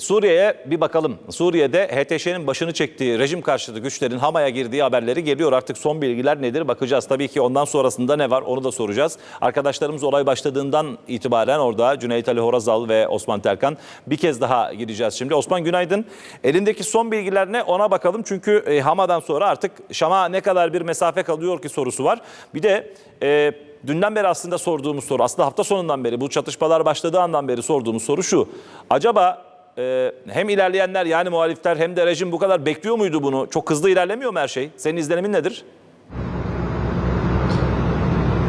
Suriye'ye bir bakalım. Suriye'de HTŞ'nin başını çektiği rejim karşıtı güçlerin Hama'ya girdiği haberleri geliyor. Artık son bilgiler nedir bakacağız. Tabii ki ondan sonrasında ne var onu da soracağız. Arkadaşlarımız olay başladığından itibaren orada Cüneyt Ali Horazal ve Osman Terkan bir kez daha gideceğiz şimdi. Osman günaydın. Elindeki son bilgiler ne ona bakalım. Çünkü e, Hama'dan sonra artık Şam'a ne kadar bir mesafe kalıyor ki sorusu var. Bir de e, dünden beri aslında sorduğumuz soru, aslında hafta sonundan beri bu çatışmalar başladığı andan beri sorduğumuz soru şu. Acaba e, hem ilerleyenler yani muhalifler hem de rejim bu kadar bekliyor muydu bunu? Çok hızlı ilerlemiyor mu her şey? Senin izlenimin nedir?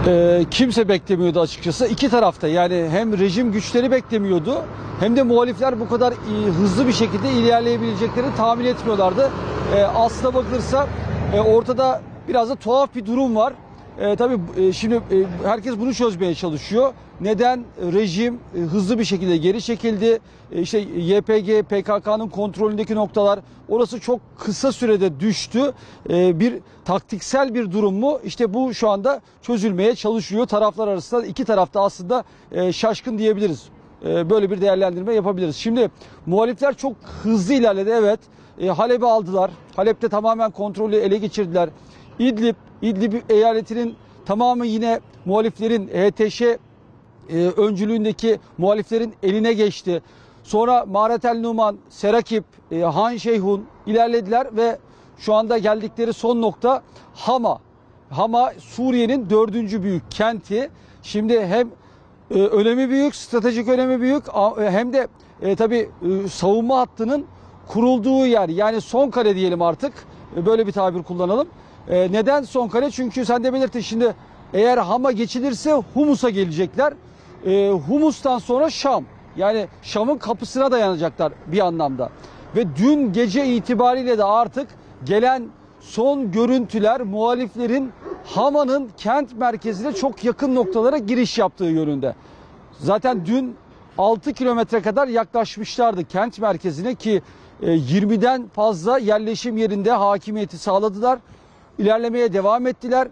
Ee, kimse beklemiyordu açıkçası. İki tarafta yani hem rejim güçleri beklemiyordu hem de muhalifler bu kadar iyi, hızlı bir şekilde ilerleyebileceklerini tahmin etmiyorlardı. Ee, aslına bakılırsa e, ortada biraz da tuhaf bir durum var. E, tabii e, şimdi e, herkes bunu çözmeye çalışıyor. Neden rejim e, hızlı bir şekilde geri çekildi? E, işte YPG, PKK'nın kontrolündeki noktalar orası çok kısa sürede düştü. E, bir taktiksel bir durum mu? İşte bu şu anda çözülmeye çalışıyor. Taraflar arasında iki tarafta aslında e, şaşkın diyebiliriz. E, böyle bir değerlendirme yapabiliriz. Şimdi muhalifler çok hızlı ilerledi evet. E, Halep'i aldılar. Halep'te tamamen kontrolü ele geçirdiler. İdlib, İdlib eyaletinin tamamı yine muhaliflerin HTŞ e, öncülüğündeki muhaliflerin eline geçti. Sonra Maretel Numan, Serakip, e, Han Şeyhun ilerlediler ve şu anda geldikleri son nokta Hama. Hama Suriye'nin dördüncü büyük kenti. Şimdi hem e, önemi büyük, stratejik önemi büyük e, hem de e, tabii e, savunma hattının kurulduğu yer. Yani son kale diyelim artık. E, böyle bir tabir kullanalım. E, neden son kale? Çünkü sen de belirttin şimdi eğer Ham'a geçilirse Humus'a gelecekler. E, Humus'tan sonra Şam. Yani Şam'ın kapısına dayanacaklar bir anlamda. Ve dün gece itibariyle de artık gelen son görüntüler muhaliflerin Hama'nın kent merkezine çok yakın noktalara giriş yaptığı yönünde. Zaten dün 6 kilometre kadar yaklaşmışlardı kent merkezine ki e, 20'den fazla yerleşim yerinde hakimiyeti sağladılar. İlerlemeye devam ettiler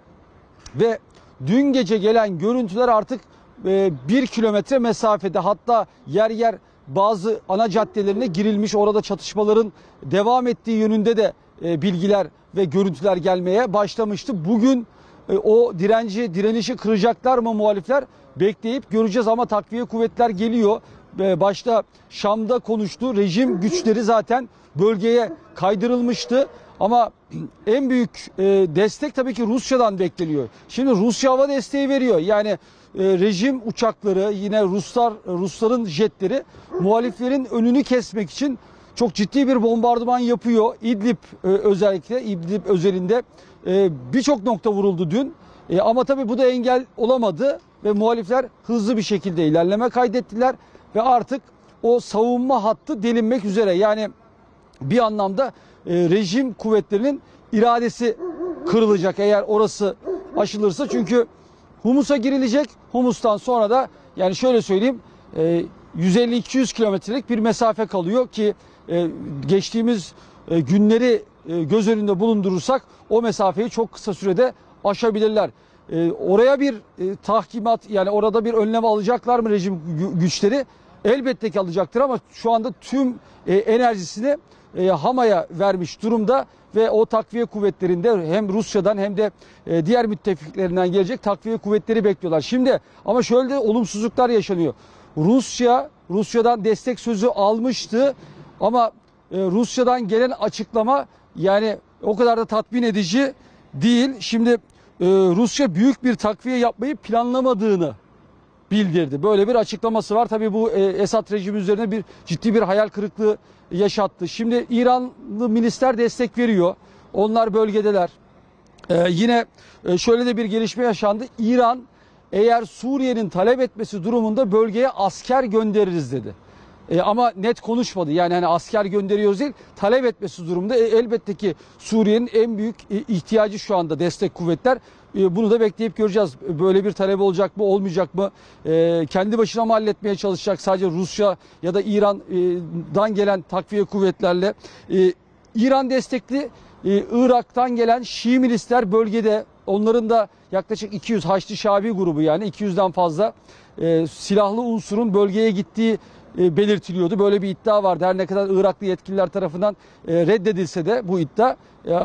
ve dün gece gelen görüntüler artık e, bir kilometre mesafede hatta yer yer bazı ana caddelerine girilmiş orada çatışmaların devam ettiği yönünde de e, bilgiler ve görüntüler gelmeye başlamıştı. Bugün e, o direnci, direnişi kıracaklar mı muhalifler bekleyip göreceğiz ama takviye kuvvetler geliyor. E, Başta Şam'da konuştu. Rejim güçleri zaten bölgeye kaydırılmıştı. Ama en büyük e, destek tabii ki Rusya'dan bekleniyor. Şimdi Rusya hava desteği veriyor. Yani e, rejim uçakları yine Ruslar Rusların jetleri muhaliflerin önünü kesmek için çok ciddi bir bombardıman yapıyor. İdlib e, özellikle İdlib özelinde birçok nokta vuruldu dün. Ama tabii bu da engel olamadı ve muhalifler hızlı bir şekilde ilerleme kaydettiler ve artık o savunma hattı delinmek üzere. Yani bir anlamda e, rejim kuvvetlerinin iradesi kırılacak eğer orası aşılırsa. Çünkü Humus'a girilecek. Humus'tan sonra da yani şöyle söyleyeyim e, 150-200 kilometrelik bir mesafe kalıyor ki e, geçtiğimiz e, günleri e, göz önünde bulundurursak o mesafeyi çok kısa sürede aşabilirler. E, oraya bir e, tahkimat yani orada bir önlem alacaklar mı rejim gü- güçleri? Elbette ki alacaktır ama şu anda tüm e, enerjisini e, Hama'ya vermiş durumda ve o takviye kuvvetlerinde hem Rusya'dan hem de e, diğer müttefiklerinden gelecek takviye kuvvetleri bekliyorlar. Şimdi ama şöyle de olumsuzluklar yaşanıyor. Rusya Rusya'dan destek sözü almıştı ama e, Rusya'dan gelen açıklama yani o kadar da tatmin edici değil. Şimdi e, Rusya büyük bir takviye yapmayı planlamadığını bildirdi. Böyle bir açıklaması var. Tabii bu e, Esad rejimi üzerine bir ciddi bir hayal kırıklığı yaşattı. Şimdi İranlı milisler destek veriyor. Onlar bölgedeler. Ee, yine e, şöyle de bir gelişme yaşandı. İran eğer Suriye'nin talep etmesi durumunda bölgeye asker göndeririz dedi. E, ama net konuşmadı. Yani hani asker gönderiyoruz değil, talep etmesi durumunda e, elbette ki Suriye'nin en büyük e, ihtiyacı şu anda destek kuvvetler. E, bunu da bekleyip göreceğiz. Böyle bir talep olacak mı, olmayacak mı? E, kendi başına mı halletmeye çalışacak sadece Rusya ya da İran'dan gelen takviye kuvvetlerle? E, İran destekli e, Irak'tan gelen Şii milisler bölgede onların da yaklaşık 200 Haçlı Şabi grubu yani 200'den fazla e, silahlı unsurun bölgeye gittiği e, belirtiliyordu. Böyle bir iddia vardı. Her ne kadar Iraklı yetkililer tarafından reddedilse de bu iddia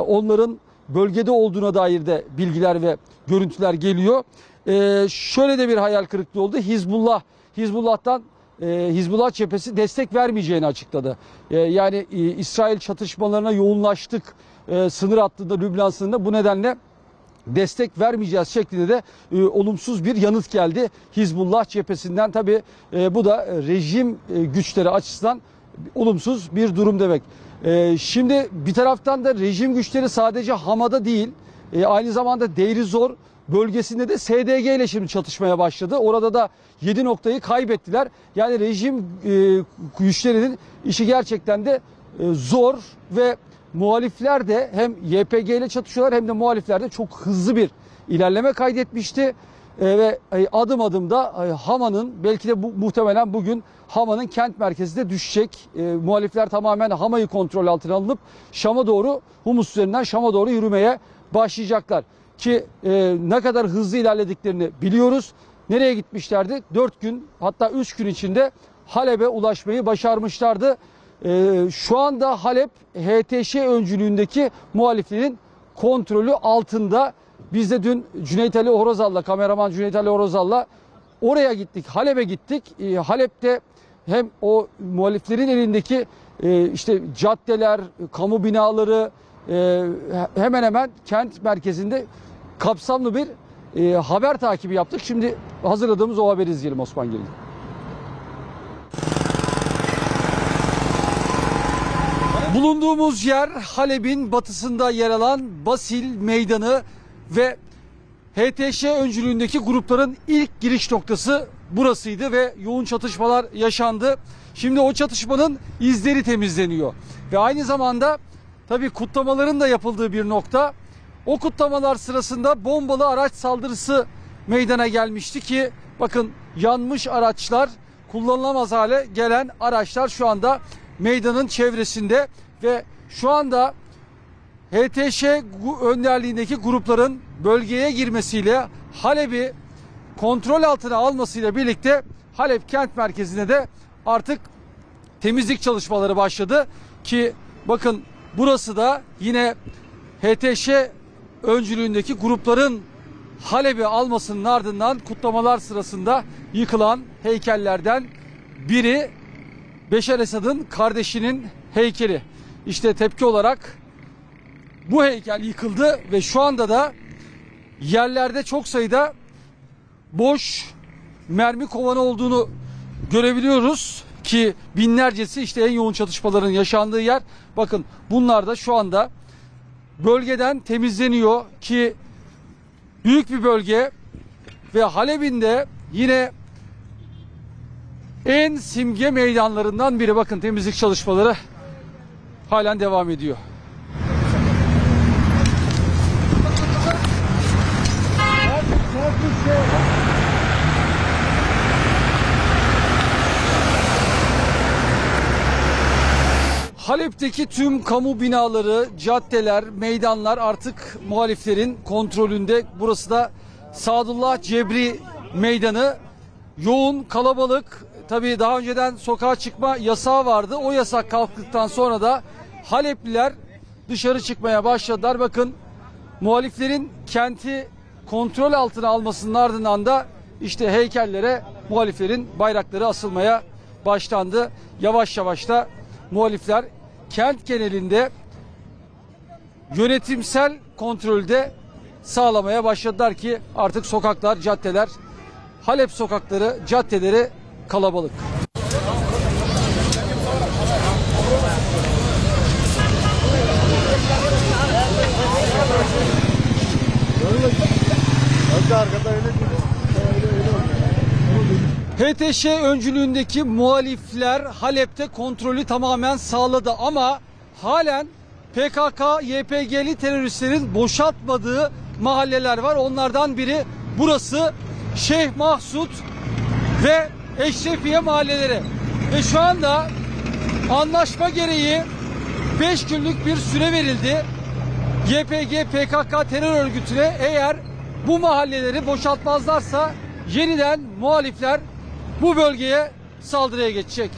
onların bölgede olduğuna dair de bilgiler ve görüntüler geliyor. E, şöyle de bir hayal kırıklığı oldu. Hizbullah Hizbullah'tan e, Hizbullah cephesi destek vermeyeceğini açıkladı. E, yani e, İsrail çatışmalarına yoğunlaştık e, sınır hattında Lübnan sınırında bu nedenle destek vermeyeceğiz şeklinde de e, olumsuz bir yanıt geldi Hizbullah cephesinden. Tabi bu da e, rejim e, güçleri açısından olumsuz bir durum demek. E, şimdi bir taraftan da rejim güçleri sadece Hama'da değil e, aynı zamanda Deirizor bölgesinde de SDG ile şimdi çatışmaya başladı. Orada da 7 noktayı kaybettiler. Yani rejim e, güçlerinin işi gerçekten de e, zor ve muhalifler de hem YPG ile çatışıyorlar hem de muhalifler de çok hızlı bir ilerleme kaydetmişti. E, ve e, adım adım da e, Hama'nın belki de bu, muhtemelen bugün Hama'nın kent merkezinde düşecek. E, muhalifler tamamen Hama'yı kontrol altına alınıp Şam'a doğru Humus üzerinden Şam'a doğru yürümeye başlayacaklar. Ki e, ne kadar hızlı ilerlediklerini biliyoruz. Nereye gitmişlerdi? 4 gün hatta 3 gün içinde Halep'e ulaşmayı başarmışlardı. E, şu anda Halep HTŞ öncülüğündeki muhaliflerin kontrolü altında. Biz de dün Cüneyt Ali Horozal'la, kameraman Cüneyt Ali Horozal'la oraya gittik. Halep'e gittik. E, Halep'te hem o muhaliflerin elindeki e, işte caddeler, kamu binaları e, hemen hemen kent merkezinde kapsamlı bir e, haber takibi yaptık. Şimdi hazırladığımız o haberi izleyelim Osman Gelin. Bulunduğumuz yer Halep'in batısında yer alan Basil Meydanı ve HTŞ öncülüğündeki grupların ilk giriş noktası burasıydı ve yoğun çatışmalar yaşandı. Şimdi o çatışmanın izleri temizleniyor ve aynı zamanda tabii kutlamaların da yapıldığı bir nokta. O kutlamalar sırasında bombalı araç saldırısı meydana gelmişti ki bakın yanmış araçlar kullanılamaz hale gelen araçlar şu anda meydanın çevresinde ve şu anda HTŞ önderliğindeki grupların bölgeye girmesiyle Halep'i kontrol altına almasıyla birlikte Halep kent merkezinde de artık temizlik çalışmaları başladı ki bakın burası da yine HTŞ öncülüğündeki grupların Halep'i almasının ardından kutlamalar sırasında yıkılan heykellerden biri Beşar Esad'ın kardeşinin heykeli. İşte tepki olarak bu heykel yıkıldı ve şu anda da yerlerde çok sayıda boş mermi kovanı olduğunu görebiliyoruz ki binlercesi işte en yoğun çatışmaların yaşandığı yer. Bakın bunlar da şu anda bölgeden temizleniyor ki büyük bir bölge ve Halep'in de yine en simge meydanlarından biri. Bakın temizlik çalışmaları halen devam ediyor. Halep'teki tüm kamu binaları, caddeler, meydanlar artık muhaliflerin kontrolünde. Burası da Sadullah Cebri Meydanı. Yoğun, kalabalık. Tabii daha önceden sokağa çıkma yasağı vardı. O yasak kalktıktan sonra da Halepliler dışarı çıkmaya başladılar. Bakın muhaliflerin kenti kontrol altına almasının ardından da işte heykellere muhaliflerin bayrakları asılmaya başlandı. Yavaş yavaş da muhalifler kent genelinde yönetimsel kontrolde sağlamaya başladılar ki artık sokaklar, caddeler, Halep sokakları, caddeleri kalabalık. HTŞ öncülüğündeki muhalifler Halep'te kontrolü tamamen sağladı ama halen PKK, YPG'li teröristlerin boşaltmadığı mahalleler var. Onlardan biri burası Şeyh Mahsut ve Eşrefiye mahalleleri. Ve şu anda anlaşma gereği 5 günlük bir süre verildi. YPG PKK terör örgütüne eğer bu mahalleleri boşaltmazlarsa yeniden muhalifler bu bölgeye saldırıya geçecek.